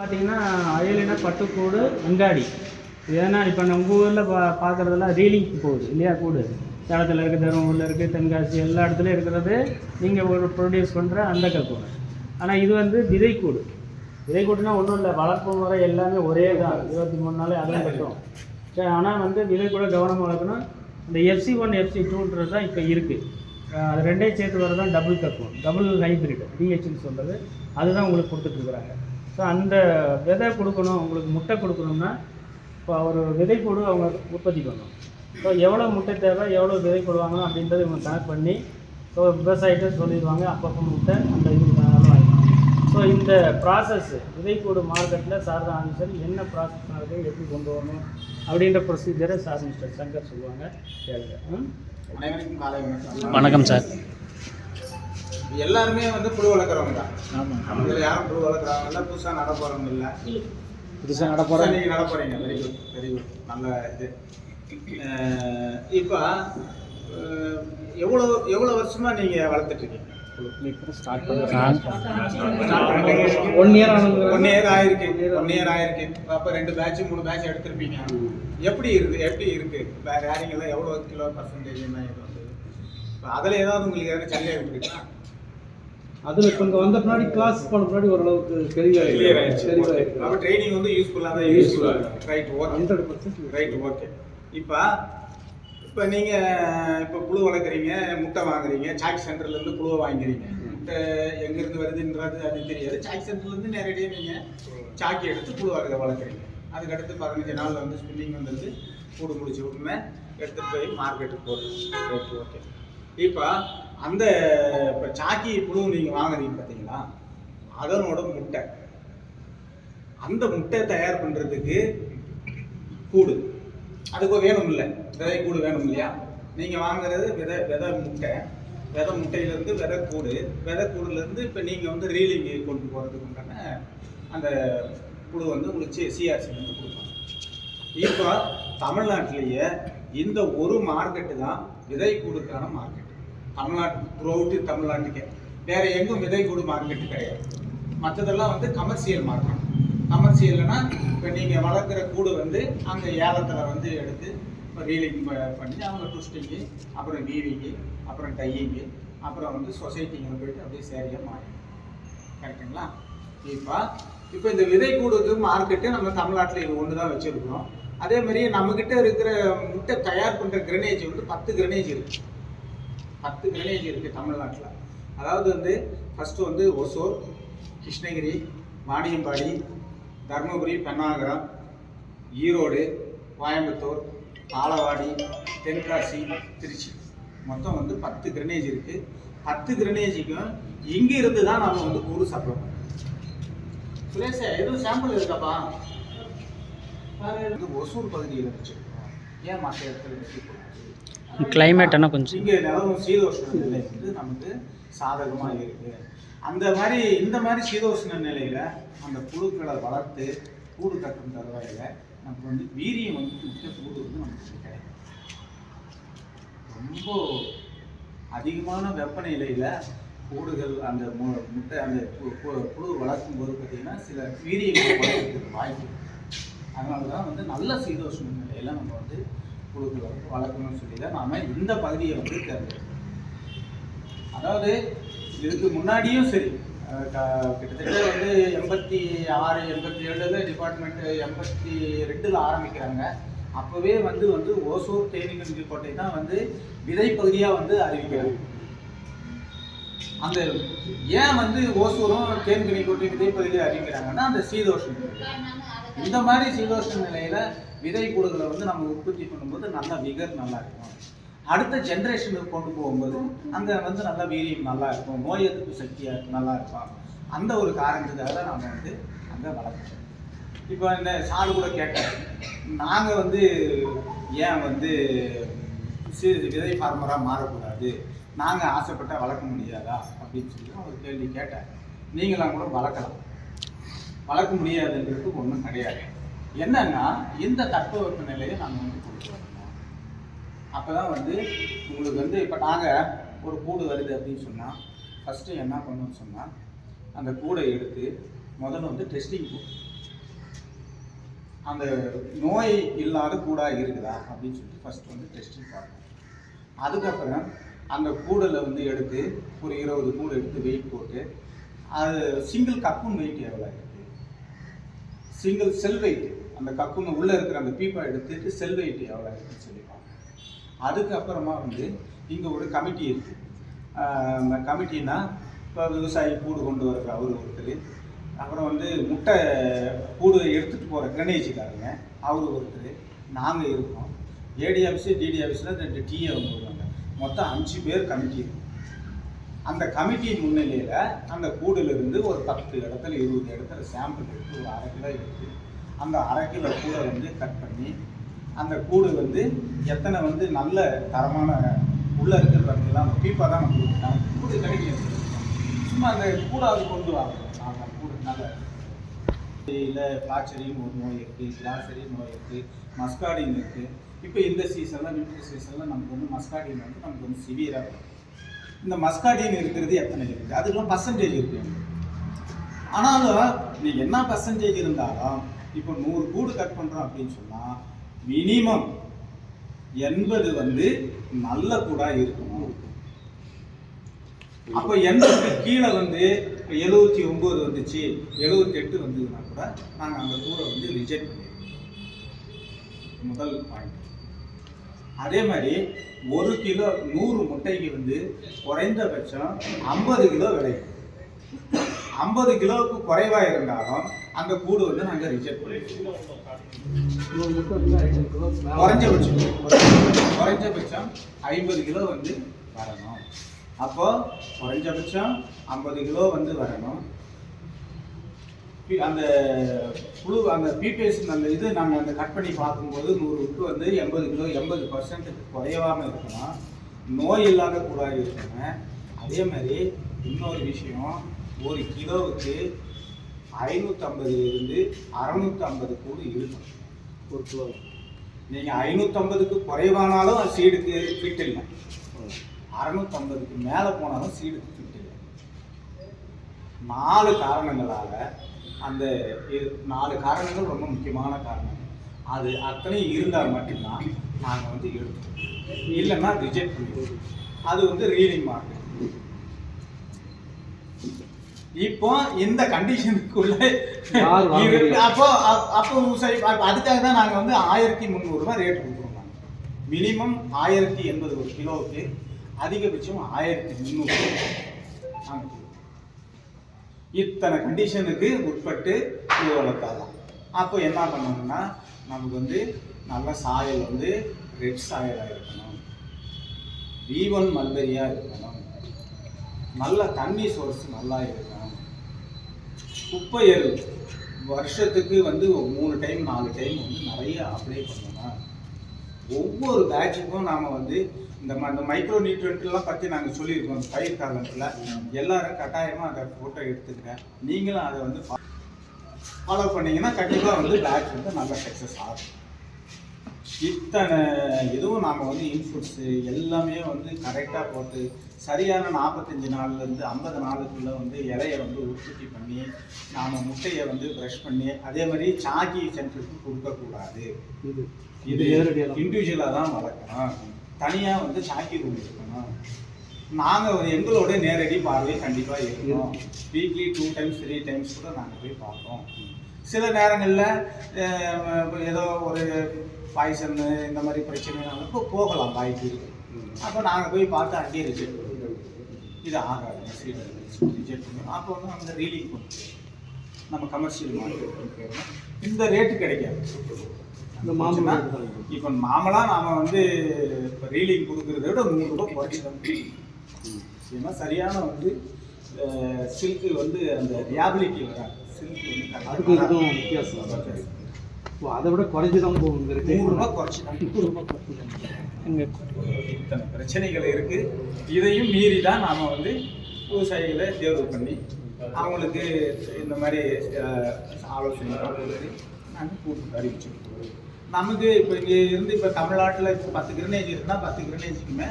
பார்த்தீங்கன்னா அயலின பட்டுக்கூடு அங்காடி. ஏன்னா இப்போ நம்ம ஊரில் பா பார்க்குறதெல்லாம் ரீலிங் போகுது இல்லையா? கூடு. சேலத்தில் இருக்குது தருமபுரியில் இருக்குது தென்காசி எல்லா இடத்துலையும் இருக்கிறது. நீங்கள் ஒரு ப்ரொடியூஸ் பண்ணுற அந்த கூடு. ஆனால் இது வந்து விதைக்கூடு விதைக்கூடுனா ஒன்றும் இல்லை. வளர்ப்பு முறை எல்லாமே ஒரே தான் இருபத்தி மூணு நாளே அதான் கட்டும். சரி ஆனால் வந்து விதை கூட கவனமாக வளர்க்கணும். இந்த எஃப்சி ஒன் எஃப்சி டூன்றது தான் இப்போ இருக்குது அது ரெண்டையும் சேர்த்து வர தான் டபுள் கப்பும் டபுள் ஹைப்ரிட் டிஹெச்னு சொல்கிறது அதுதான் உங்களுக்கு கொடுத்துட்ருக்குறாங்க ஸோ அந்த விதை கொடுக்கணும் உங்களுக்கு முட்டை கொடுக்கணும்னா இப்போ ஒரு விதைக்கூடு அவங்க உற்பத்தி பண்ணணும். ஸோ எவ்வளோ முட்டை தேவை எவ்வளோ விதை கொடுவாங்க அப்படின்றத இவங்க கணக்கு பண்ணி ஸோ விவசாயிகிட்ட சொல்லிடுவாங்க அப்பப்போ முட்டை அந்த இது வாங்கிக்கலாம் ஸோ இந்த ப்ராசஸ் விதைக்கூடு மார்க்கெட்டில் சாரதா ஆஃபீஸர் என்ன ப்ராசஸ் நடக்குது எப்படி கொண்டு வரணும் அப்படின்ற ப்ரொசீஜரை சார் மிஸ்டர் சங்கர் சொல்லுவாங்க கேளுங்க. வணக்கம் சார். எல்லாருமே வந்து புழு வளர்க்குறவங்க தான். ஆமாம் இதில் யாரும் புழு வளர்க்குறவங்க இல்லை புதுசாக நட போகிறவங்க இல்லை. புதுசாக நட புதுசாக நீங்கள் நட போகிறீங்க வெரி குட் வெரி குட் நல்ல இது. இப்போ எவ்வளோ எவ்வளோ வருஷமாக நீங்கள் வளர்த்துட்ருக்கீங்க ஒன் இயர் ஆனது ஒன் இயர் ஆயிருக்கு. ஒன் இயர் ஆயிருக்கு. அப்போ ரெண்டு பேட்ச் மூணு பேட்ச் எடுத்திருப்பீங்க. எப்படி இருக்கு? எப்படி இருக்கு? வேற யாரிங்கெல்லாம் எவ்வளோ கிலோ பர்சன்டேஜ் என்ன இது வந்து? அதில் ஏதாவது உங்களுக்கு எதாவது சந்தேகம் இருக்கா அதில் இப்போ இங்கே வந்த பின்னாடி கிளாஸ் பண்ண பின்னாடி ஓரளவுக்கு தெளிவாக கிளியர் ஆயிடுச்சு. தெளிவாக அப்போ ட்ரைனிங் வந்து யூஸ்ஃபுல்லாக தான் யூஸ்ஃபுல்லாக right okay hundred percent right okay இப்போ இப்போ நீங்கள் இப்போ புழு வளர்க்குறீங்க முட்டை வாங்குறீங்க சாக் சென்டர்லேருந்து புழுவை வாங்குறீங்க. முட்டை எங்கேருந்து வருதுன்றது அது தெரியாது. சாக் சென்டர்லேருந்து நேரடியாக நீங்கள் சாக்கி எடுத்து புழு வளர்க்க வளர்க்குறீங்க. அதுக்கடுத்து பதினஞ்சு நாளில் வந்து ஸ்பின்னிங் வந்துட்டு கூடு முடிச்ச உடனே எடுத்துகிட்டு போய் மார்க்கெட்டுக்கு போகிறது ரைட் ஓகே இப்போ அந்த இப்போ சாக்கி புழு நீங்கள் வாங்குறீங்க பார்த்தீங்களா அதனோட முட்டை. அந்த முட்டை தயார் பண்ணுறதுக்கு கூடு. அதுக்கு வேணும் இல்லை. விதை கூடு வேணும் இல்லையா? நீங்கள் வாங்குறது விதை விதை முட்டை. விதை முட்டையிலேருந்து விதை கூடு. விதை கூடுலேருந்து இப்போ நீங்கள் வந்து ரீலிங்கு கொண்டு போகிறதுக்கு உண்டான அந்த குழு வந்து உங்களுக்கு வந்து கொடுப்பாங்க. இப்போ தமிழ்நாட்டிலேயே இந்த ஒரு மார்க்கெட்டு தான் விதை கூடுக்கான மார்க்கெட் தமிழ்நாட்டு த்ரூஅவுட்டு தமிழ்நாட்டுக்கே. வேற எங்கும் விதை கூடு மார்க்கெட் கிடையாது. மற்றதெல்லாம் வந்து கமர்ஷியல் மார்க்கெட் கமர்ஷியல்னா இப்போ நீங்கள் வளர்க்குற கூடு வந்து அந்த ஏலத்தில் வந்து எடுத்து இப்போ ரீலிங் பண்ணி அவங்க ட்விஸ்டிங்கு அப்புறம் வீவிங்கு அப்புறம் டையிங்கு அப்புறம் வந்து சொசைட்டிங்க போயிட்டு அப்படியே சேரியாக மாறி கரெக்டுங்களா இப்போ இப்போ இந்த விதை கூடுக்கு மார்க்கெட்டு நம்ம தமிழ்நாட்டில் இது ஒன்று தான் வச்சுருக்கிறோம். அதே மாதிரி நம்மக்கிட்ட இருக்கிற முட்டை தயார் பண்ணுற கிரனேஜ் வந்து பத்து கிரனேஜ் இருக்குது பத்து கிரனேஜ் இருக்குது தமிழ்நாட்டில். அதாவது வந்து ஃபஸ்ட்டு வந்து ஒசூர் கிருஷ்ணகிரி வாணியம்பாடி தருமபுரி பெண்ணாகரம் ஈரோடு கோயம்புத்தூர் ஆலவாடி தென்காசி திருச்சி. மொத்தம் வந்து பத்து கிரனேஜ் இருக்குது பத்து கிரனேஜுக்கும் இங்கே இருந்து தான் நம்ம வந்து கூறு சப்ளை பண்ணுறோம் சுரேஷ் எதுவும் சாம்பிள் இருக்காப்பா? இது ஒசூர் பகுதியில் வச்சுருக்கோம். ஏன் மற்ற இடத்துல வச்சுருக்கோம் கிளைமேட் என்ன கொஞ்சம். இங்கே நிலவும் சீதோஷ்ண நிலை வந்து நமக்கு சாதகமாக இருக்குது அந்த மாதிரி இந்த மாதிரி சீதோஷ்ண நிலையில் அந்த புழுக்களை வளர்த்து கூடு கட்டும் தருவாயில் நமக்கு வந்து வீரியம் வந்து முக்கிய கூடு வந்து நமக்கு கிடைக்கும். ரொம்ப அதிகமான வெப்பநிலையில் கூடுகள் அந்த மு- முட்டை அந்த பு- புழு வளர்க்கும் போது பார்த்திங்கன்னா சில வீரியங்கள் வளர்க்கிறதுக்கு வாய்ப்பு அதனால தான் வந்து நல்ல சீதோஷ்ண நிலையில் நம்ம வந்து புழுக்களை வந்து வளர்க்கணும்னு சொல்லி தான் நாம இந்த பகுதியை வந்து தேர்ந்தெடுக்கணும் அதாவது இதுக்கு முன்னாடியும் சரி க- கிட்டத்தட்ட வந்து எண்பத்தி ஆறு எண்பத்தி ஏழில் டிபார்ட்மெண்ட் எண்பத்தி ரெண்டில் ஆரம்பிக்கிறாங்க. அப்போவே வந்து வந்து ஓசூர் தேனி கோட்டை தான் வந்து விதை பகுதியாக வந்து அறிவிக்கிறாங்க. அந்த ஏன் வந்து ஓசூரும் தேன்கனி கோட்டை விதை அறிவிக்கிறாங்கன்னா அந்த சீதோஷம். இந்த மாதிரி சீதோஷ்ண நிலையில விதை கூடுகளை வந்து நம்ம உற்பத்தி பண்ணும்போது நல்ல விகர் நல்லா இருக்கும். அடுத்த ஜென்ரேஷனுக்கு கொண்டு போகும்போது அங்கே வந்து நல்ல வீரியம் நல்லா இருக்கும். நோய் எதிர்ப்பு சக்தியாக நல்லா இருக்கும். அந்த ஒரு காரணத்துக்காக தான் நம்ம வந்து அங்கே வளர்க்குறோம். இப்போ இந்த சாரு கூட கேட்டேன். நாங்கள் வந்து ஏன் வந்து விதை ஃபார்மராக மாறக்கூடாது? நாங்கள் ஆசைப்பட்டால் வளர்க்க முடியாதா? அப்படின்னு சொல்லி ஒரு கேள்வி கேட்டேன். நீங்களாம் கூட வளர்க்கலாம். வளர்க்க முடியாதுன்றது ஒன்றும் கிடையாது. என்னன்னா இந்த தட்பவெப்ப நிலையை நாங்கள் வந்து கொண்டு வரணும். அப்போ தான் வந்து உங்களுக்கு வந்து இப்போ நாங்கள் ஒரு கூடு வருது அப்படின்னு சொன்னால் ஃபஸ்ட்டு என்ன பண்ணணும்னு சொன்னால் அந்த கூடை எடுத்து முதல்ல வந்து டெஸ்டிங் போகும் அந்த நோய் இல்லாத கூடாக இருக்குதா அப்படின்னு சொல்லிட்டு ஃபஸ்ட் வந்து டெஸ்டிங் பார்க்கணும். அதுக்கப்புறம் அந்த கூடில் வந்து எடுத்து ஒரு இருபது கூடு எடுத்து வெயிட் போட்டு அது சிங்கிள் கப்பும் வெயிட் எவ்வளோ சிங்கிள் செல் வெயிட் அந்த கக்குன்னு உள்ளே இருக்கிற அந்த பீப்பை எடுத்துட்டு செல் வெயிட் எவ்வளோ இருக்குன்னு சொல்லிப்பாங்க அதுக்கப்புறமா வந்து இங்கே ஒரு கமிட்டி இருக்குது கமிட்டினா இப்போ விவசாயி கூடு கொண்டு வர அவர் ஒருத்தர். அப்புறம் வந்து முட்டை கூடு எடுத்துகிட்டு போகிற கிரனேஜுக்காரங்க அவர் ஒருத்தர். நாங்கள் இருக்கோம். ஏடி ஆஃபீஸு டிடி ஆஃபீஸில் ரெண்டு டிஏ வந்து வருவாங்க மொத்தம் அஞ்சு பேர் கமிட்டி இருக்கும் அந்த கமிட்டி முன்னிலையில் அந்த கூடிலிருந்து ஒரு பத்து இடத்துல இருபது இடத்துல சாம்பிள் எடுத்து ஒரு அரை கிலோ எடுத்து அந்த அரை கிலோ கூடை வந்து கட் பண்ணி அந்த கூடு வந்து எத்தனை வந்து நல்ல தரமான உள்ளே இருக்கிற பார்த்தீங்களா அந்த பீப்பா தான் நம்மளுக்கு கூடு கிடைக்கும் சும்மா அந்த கூடாது கொண்டு வாங்க. அந்த கூடு நல்ல இல்லை பிளாச்சரின்னு ஒரு நோய் இருக்குது கிளாசரி நோய் இருக்குது மஸ்காடின் இருக்குது இப்போ இந்த சீசனில் வின்டர் சீசனில் நமக்கு வந்து மஸ்காடின் வந்து நமக்கு வந்து சிவியராக இருக்கும். இந்த மஸ்காடின் இருக்கிறது எத்தனை இருக்குது? அதுக்கெல்லாம் பர்சன்டேஜ் இருக்கு. ஆனாலும் நீ என்ன பர்சன்டேஜ் இருந்தாலும் இப்போ நூறு கூடு கட் பண்ணுறோம் அப்படின்னு சொன்னால் மினிமம் எண்பது வந்து நல்ல கூடாக இருக்கணும். அப்போ எண்பதுக்கு கீழே வந்து இப்போ எழுபத்தி ஒம்பது வந்துச்சு எழுபத்தி எட்டு வந்ததுன்னா கூட நாங்கள் அந்த கூடை வந்து ரிஜெக்ட் பண்ணிடுவோம் முதல் பாயிண்ட் அதே மாதிரி ஒரு கிலோ நூறு முட்டைக்கு வந்து குறைந்தபட்சம் ஐம்பது கிலோ விளையும் ஐம்பது கிலோவுக்கு குறைவாக இருந்தாலும் அந்த கூடு வந்து நாங்கள் ரிஜெக்ட் பண்ணிடுவோம் குறைஞ்சபட்சம். குறைஞ்சபட்சம் ஐம்பது கிலோ வந்து வரணும். அப்போ குறைஞ்சபட்சம் ஐம்பது கிலோ வந்து வரணும். அந்த புழு அந்த பிபிஎஸ் அந்த இது நாங்கள் அந்த கட் பண்ணி பார்க்கும்போது நூறு விட்டு வந்து எண்பது கிலோ எண்பது பர்சன்ட் குறையாமல் இருக்கணும் நோய் இல்லாத கூடாது இருக்கணும் அதே மாதிரி இன்னொரு விஷயம் ஒரு கிலோவுக்கு ஐநூற்றம்பது இருந்து அறநூற்றி ஐம்பது கூடு இருக்கணும் ஒரு கிலோ. நீங்கள் ஐநூற்றம்பதுக்கு குறைவானாலும் சீடுக்கு ஃபிட் இல்லை. அறநூற்றம்பதுக்கு மேலே போனாலும் சீடுக்கு ஃபிட் நாலு காரணங்களால் அந்த நாலு காரணங்கள் ரொம்ப முக்கியமான காரணம். அது அத்தனை இருந்தால் மட்டும்தான் நாங்கள் வந்து எடுத்துக்கோம் இல்லைன்னா ரிஜெக்ட் பண்ணிடுவோம். அது வந்து ரீடிங் மார்க் இப்போ இந்த கண்டிஷனுக்குள்ள. அப்போ அப்- அப்போ அதுக்காக தான் நாங்கள் வந்து ஆயிரத்தி முந்நூறுரூவா ரேட் கொடுக்குறோம். மினிமம் ஆயிரத்தி எண்பது ஒரு கிலோவுக்கு அதிகபட்சம் ஆயிரத்தி முந்நூறு நாங்கள். இத்தனை கண்டிஷனுக்கு உட்பட்டு இது வளர்த்தாதான் அப்போ என்ன பண்ணணும்னா நமக்கு வந்து நல்ல சாயல் வந்து ரெட் சாயலாக இருக்கணும். வி ஒன் மல்பெரியாக இருக்கணும். நல்ல தண்ணி சோர்ஸ் நல்லா இருக்கணும். குப்பை எரு வருஷத்துக்கு வந்து மூணு டைம் நாலு டைம் வந்து நிறைய அப்ளை பண்ணணும் ஒவ்வொரு பேட்சுக்கும் நாம் வந்து இந்த ம- இந்த மைக்ரோ நியூட்ரியன்ட்லாம் பற்றி நாங்கள் சொல்லியிருக்கோம். பயிர் காலத்தில் எல்லாரும் கட்டாயமாக அதை ஃபோட்டோ எடுத்துங்க நீங்களும் அதை வந்து ஃபாலோ பண்ணிங்கன்னா கண்டிப்பாக வந்து பேட்ச் வந்து நல்லா சக்ஸஸ் ஆகும். இத்தனை இதுவும் நாம் வந்து இன்ஃபுட்ஸு எல்லாமே வந்து கரெக்டாக போட்டு சரியான நாற்பத்தஞ்சு நாள்லேருந்து ஐம்பது நாளுக்குள்ளே வந்து இலையை வந்து உற்பத்தி பண்ணி நாம் முட்டையை வந்து ப்ரஷ் பண்ணி அதே மாதிரி சாக்கி சென்டருக்கு கொடுக்கக்கூடாது இது. இண்டிவிஜுவலாக தான் வளர்க்கணும். தனியாக வந்து சாக்கி ரூம் இருக்கணும் நாங்கள் ஒரு எங்களோட நேரடி பார்வை கண்டிப்பாக இருக்கணும் weekly two times three times கூட நாங்கள் போய் பார்ப்போம். சில நேரங்களில் ஏதோ ஒரு பாய்சன் இந்த மாதிரி பிரச்சனைனாலும் போகலாம் வாய்ப்பு இருக்கு. அப்போ நாங்கள் போய் பார்த்து அங்கேயே ரிஜெக்ட் பண்ணுவோம் இது ஆகாது ரிஜெக்ட் பண்ணுவோம் அப்போ வந்து அந்த ரீலிங் பண்ணுவோம் நம்ம கமர்ஷியல் மார்க்கெட் இந்த ரேட்டு கிடைக்காது. இந்த மாம்பழம் புரிஞ்சுதா? இப்போ மாமலா நாம வந்து இப்போ ரீலிங் கொடுக்கறத விட நூறு ரூபாய் குறைச்சிட்டோம் ஏன்னா சரியான வந்து சில்க்கு வந்து அந்த ரியாபிலிட்டி வராது. அதுக்கு இதுக்கும் வித்தியாசம். ஓ, அதை விட குறைஞ்சி தான் போகும் இந்த rate. நூறு ரூபாய் குறைச்சிட்டோம் நூறு ரூபாய் குறைச்சி தான். இங்கே. இத்தனை பிரச்சனைகள் இருக்கு. இதையும் மீறி தான் நாம வந்து விவசாயிகளை தேர்வு பண்ணி அவங்களுக்கு இந்த மாதிரி ஆலோசனை நாங்கள் கூட்டு அறிவிச்சிருக்கோம் நமக்கு இப்போ இங்கே இருந்து இப்போ தமிழ்நாட்டில் இப்போ பத்து கிரனேஜ் இருந்தால் பத்து கிரனேஜுக்குமே